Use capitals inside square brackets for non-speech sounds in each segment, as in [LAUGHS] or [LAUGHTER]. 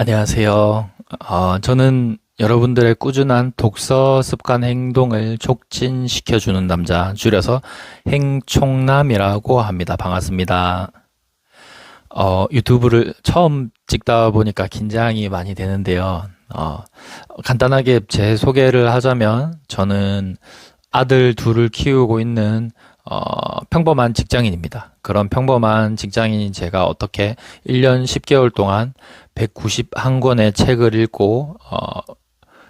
안녕하세요. 어, 저는 여러분들의 꾸준한 독서 습관 행동을 촉진시켜주는 남자, 줄여서 행총남이라고 합니다. 반갑습니다. 어, 유튜브를 처음 찍다 보니까 긴장이 많이 되는데요. 어, 간단하게 제 소개를 하자면 저는 아들 둘을 키우고 있는 어, 평범한 직장인입니다. 그런 평범한 직장인인 제가 어떻게 1년 10개월 동안 191권의 책을 읽고 어,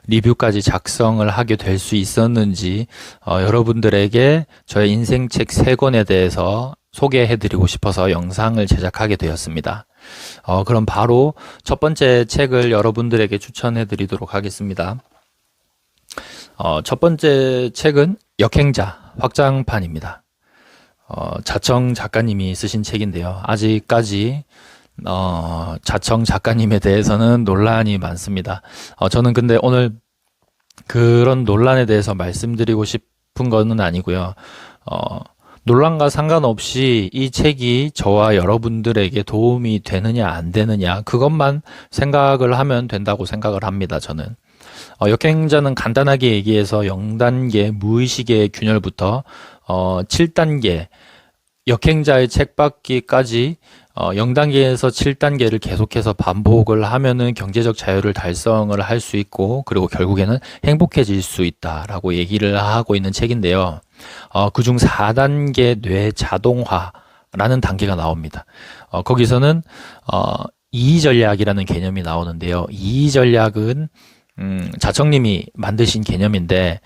리뷰까지 작성을 하게 될 수 있었는지 어, 여러분들에게 저의 인생책 3권에 대해서 소개해드리고 싶어서 영상을 제작하게 되었습니다. 어, 그럼 바로 첫 번째 책을 여러분들에게 추천해드리도록 하겠습니다. 어, 첫 번째 책은 역행자 확장판입니다. 어, 자청 작가님이 쓰신 책인데요. 아직까지 어, 자청 작가님에 대해서는 논란이 많습니다. 어, 저는 근데 오늘 그런 논란에 대해서 말씀드리고 싶은 거는 아니고요. 어, 논란과 상관없이 이 책이 저와 여러분들에게 도움이 되느냐 안 되느냐 그것만 생각을 하면 된다고 생각을 합니다. 저는 어, 역행자는 간단하게 얘기해서 0단계 무의식의 균열부터 어, 7단계 역행자의 책받기까지 어, 0단계에서 7단계를 계속해서 반복을 하면은 경제적 자유를 달성을 할 수 있고 그리고 결국에는 행복해질 수 있다라고 얘기를 하고 있는 책인데요. 어, 그중 4단계 뇌 자동화라는 단계가 나옵니다. 어, 거기서는 어, 이의 전략이라는 개념이 나오는데요. 이의 전략은 음, 자청님이 만드신 개념인데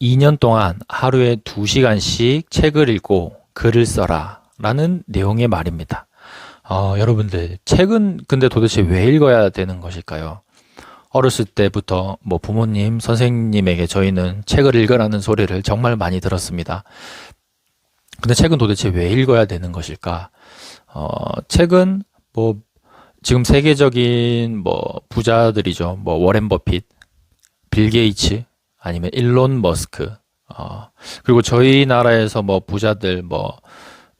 2년 동안 하루에 2시간씩 책을 읽고 글을 써라 라는 내용의 말입니다. 어, 여러분들, 책은 근데 도대체 왜 읽어야 되는 것일까요? 어렸을 때부터 뭐 부모님, 선생님에게 저희는 책을 읽으라는 소리를 정말 많이 들었습니다. 근데 책은 도대체 왜 읽어야 되는 것일까? 어, 책은 뭐 지금 세계적인 뭐 부자들이죠. 뭐 워렌 버핏, 빌 게이츠, 아니면 일론 머스크, 어, 그리고 저희 나라에서 뭐 부자들 뭐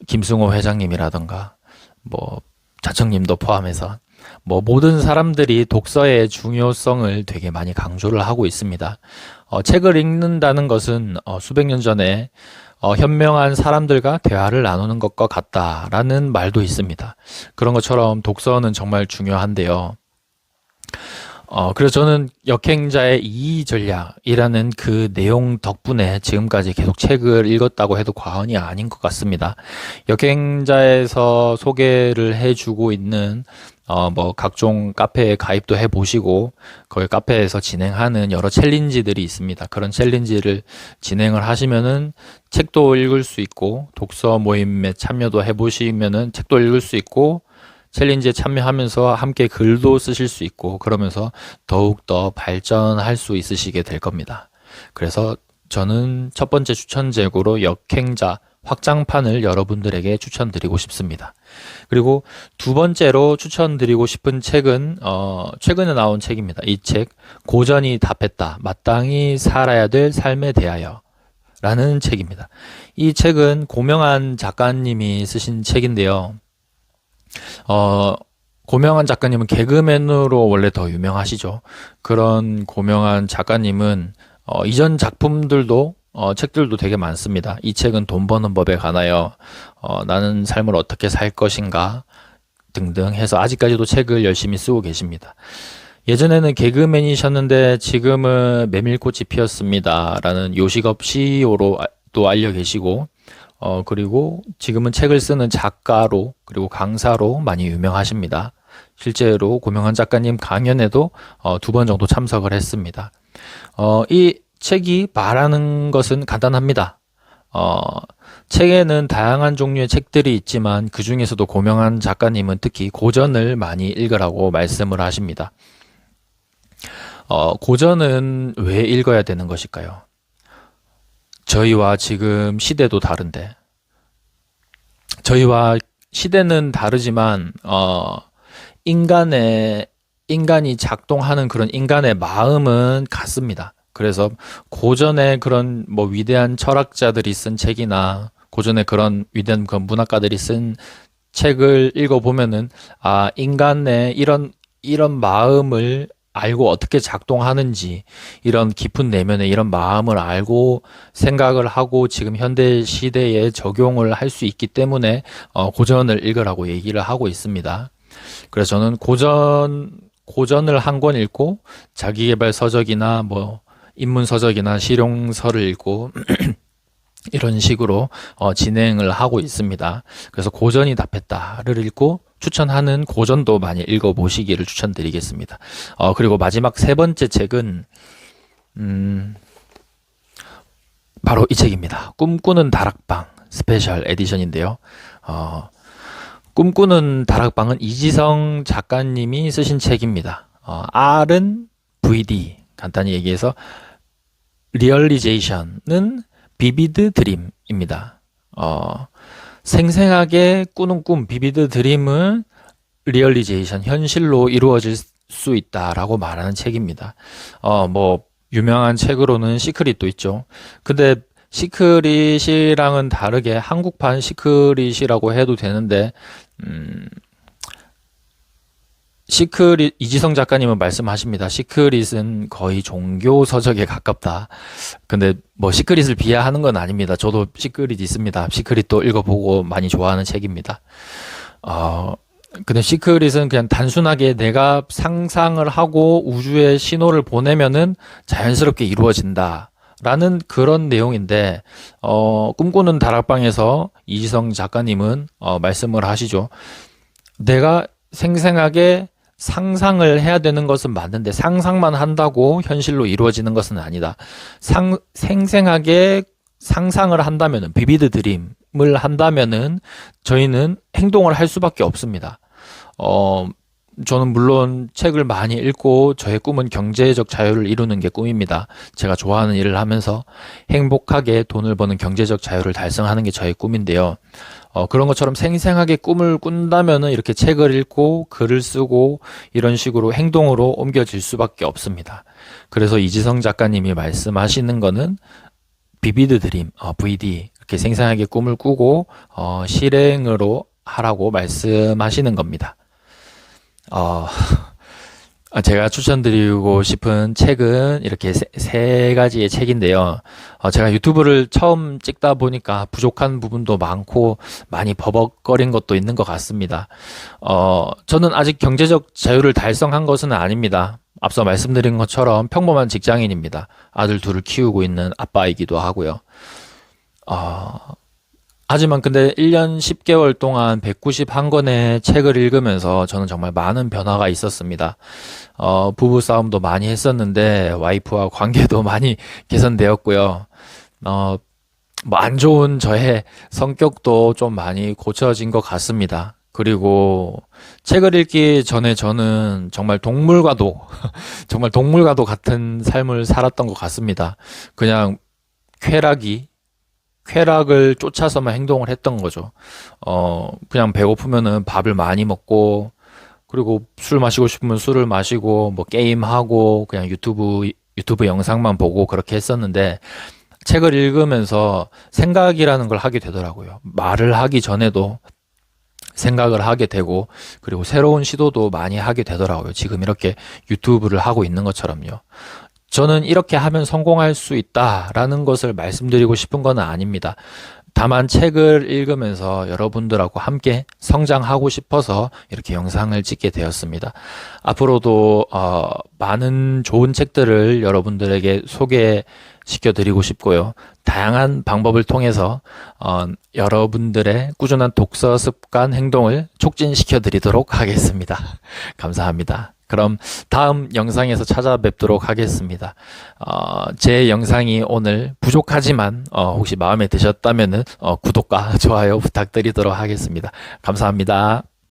김승호 회장님이라던가 뭐 자청님도 포함해서 뭐 모든 사람들이 독서의 중요성을 되게 많이 강조를 하고 있습니다. 어, 책을 읽는다는 것은 어, 수백 년 전에 어, 현명한 사람들과 대화를 나누는 것과 같다라는 말도 있습니다. 그런 것처럼 독서는 정말 중요한데요. 어, 그래서 저는 역행자의 이의 전략이라는 그 내용 덕분에 지금까지 계속 책을 읽었다고 해도 과언이 아닌 것 같습니다. 역행자에서 소개를 해주고 있는 어, 뭐, 각종 카페에 가입도 해 보시고, 거기 카페에서 진행하는 여러 챌린지들이 있습니다. 그런 챌린지를 진행을 하시면은 책도 읽을 수 있고, 독서 모임에 참여도 해 보시면은 책도 읽을 수 있고, 챌린지에 참여하면서 함께 글도 쓰실 수 있고 그러면서 더욱 더 발전할 수 있으시게 될 겁니다. 그래서 저는 첫 번째 추천 제고로 역행자 확장판을 여러분들에게 추천드리고 싶습니다. 그리고 두 번째로 추천드리고 싶은 책은 어, 최근에 나온 책입니다. 이 책 고전이 답했다. 마땅히 살아야 될 삶에 대하여 라는 책입니다. 이 책은 고명한 작가님이 쓰신 책인데요. 어, 고명한 작가님은 개그맨으로 원래 더 유명하시죠. 그런 고명한 작가님은 어, 이전 작품들도 어, 책들도 되게 많습니다. 이 책은 돈 버는 법에 관하여 어, 나는 삶을 어떻게 살 것인가 등등 해서 아직까지도 책을 열심히 쓰고 계십니다. 예전에는 개그맨이셨는데 지금은 메밀꽃이 피었습니다. 라는 요식업 CEO로 또 알려 계시고 어, 그리고 지금은 책을 쓰는 작가로 그리고 강사로 많이 유명하십니다. 실제로 고명한 작가님 강연에도 어, 두 번 정도 참석을 했습니다. 어, 이 책이 말하는 것은 간단합니다. 어, 책에는 다양한 종류의 책들이 있지만 그 중에서도 고명한 작가님은 특히 고전을 많이 읽으라고 말씀을 하십니다. 어, 고전은 왜 읽어야 되는 것일까요? 저희와 지금 시대도 다른데 저희와 시대는 다르지만 어 인간의 인간이 작동하는 그런 인간의 마음은 같습니다. 그래서 고전의 그런 뭐 위대한 철학자들이 쓴 책이나 고전의 그런 위대한 그 문학가들이 쓴 책을 읽어보면은 아 인간의 이런 이런 마음을 알고 어떻게 작동하는지 이런 깊은 내면의 이런 마음을 알고 생각을 하고 지금 현대 시대에 적용을 할 수 있기 때문에 어, 고전을 읽으라고 얘기를 하고 있습니다. 그래서 저는 고전 고전을 한 권 읽고 자기계발 서적이나 뭐 인문 서적이나 실용서를 읽고 [CLEARS THROAT] 이런 식으로 어, 진행을 하고 있습니다. 그래서 고전이 답했다를 읽고 추천하는 고전도 많이 읽어보시기를 추천드리겠습니다. 어, 그리고 마지막 세 번째 책은 음, 바로 이 책입니다. 꿈꾸는 다락방 스페셜 에디션인데요. 어, 꿈꾸는 다락방은 이지성 작가님이 쓰신 책입니다. 어, R은 VD 간단히 얘기해서 리얼리제이션은 비비드 드림입니다. 어, 생생하게 꾸는 꿈, 비비드 드림은 리얼리제이션, 현실로 이루어질 수 있다라고 말하는 책입니다. 어, 뭐, 유명한 책으로는 시크릿도 있죠. 근데 시크릿이랑은 다르게 한국판 시크릿이라고 해도 되는데, 음, 시크릿 이지성 작가님은 말씀하십니다. 시크릿은 거의 종교 서적에 가깝다. 근데 뭐 시크릿을 비하하는 건 아닙니다. 저도 시크릿 있습니다. 시크릿도 읽어보고 많이 좋아하는 책입니다. 어, 근데 시크릿은 그냥 단순하게 내가 상상을 하고 우주에 신호를 보내면은 자연스럽게 이루어진다. 라는 그런 내용인데, 어, 꿈꾸는 다락방에서 이지성 작가님은, 어, 말씀을 하시죠. 내가 생생하게 상상을 해야 되는 것은 맞는데 상상만 한다고 현실로 이루어지는 것은 아니다. 상, 생생하게 상상을 한다면은 비비드 드림을 한다면은 저희는 행동을 할 수밖에 없습니다. 어, 저는 물론 책을 많이 읽고 저의 꿈은 경제적 자유를 이루는 게 꿈입니다. 제가 좋아하는 일을 하면서 행복하게 돈을 버는 경제적 자유를 달성하는 게 저의 꿈인데요. 어, 그런 것처럼 생생하게 꿈을 꾼다면은 이렇게 책을 읽고 글을 쓰고 이런 식으로 행동으로 옮겨질 수밖에 없습니다. 그래서 이지성 작가님이 말씀하시는 거는 비비드 드림, 어, VD 이렇게 생생하게 꿈을 꾸고 어, 실행으로 하라고 말씀하시는 겁니다. 어, 제가 추천드리고 싶은 책은 이렇게 세, 세 가지의 책인데요. 어, 제가 유튜브를 처음 찍다 보니까 부족한 부분도 많고 많이 버벅거린 것도 있는 것 같습니다. 어, 저는 아직 경제적 자유를 달성한 것은 아닙니다. 앞서 말씀드린 것처럼 평범한 직장인입니다. 아들 둘을 키우고 있는 아빠이기도 하고요. 어, 하지만 근데 1년 10개월 동안 191권의 책을 읽으면서 저는 정말 많은 변화가 있었습니다. 어, 부부 싸움도 많이 했었는데 와이프와 관계도 [LAUGHS] 많이 개선되었고요. 어, 뭐 안 좋은 저의 성격도 좀 많이 고쳐진 것 같습니다. 그리고 책을 읽기 전에 저는 정말 동물과도, [LAUGHS] 정말 동물과도 같은 삶을 살았던 것 같습니다. 그냥 쾌락이 쾌락을 쫓아서만 행동을 했던 거죠. 어, 그냥 배고프면은 밥을 많이 먹고, 그리고 술 마시고 싶으면 술을 마시고, 뭐 게임하고, 그냥 유튜브, 유튜브 영상만 보고 그렇게 했었는데, 책을 읽으면서 생각이라는 걸 하게 되더라고요. 말을 하기 전에도 생각을 하게 되고, 그리고 새로운 시도도 많이 하게 되더라고요. 지금 이렇게 유튜브를 하고 있는 것처럼요. 저는 이렇게 하면 성공할 수 있다라는 것을 말씀드리고 싶은 건 아닙니다. 다만 책을 읽으면서 여러분들하고 함께 성장하고 싶어서 이렇게 영상을 찍게 되었습니다. 앞으로도 어, 많은 좋은 책들을 여러분들에게 소개시켜 드리고 싶고요. 다양한 방법을 통해서 어, 여러분들의 꾸준한 독서 습관 행동을 촉진시켜 드리도록 하겠습니다. [LAUGHS] 감사합니다. 그럼 다음 영상에서 찾아뵙도록 하겠습니다. 어, 제 영상이 오늘 부족하지만 어, 혹시 마음에 드셨다면 어, 구독과 [LAUGHS] 좋아요 부탁드리도록 하겠습니다. 감사합니다.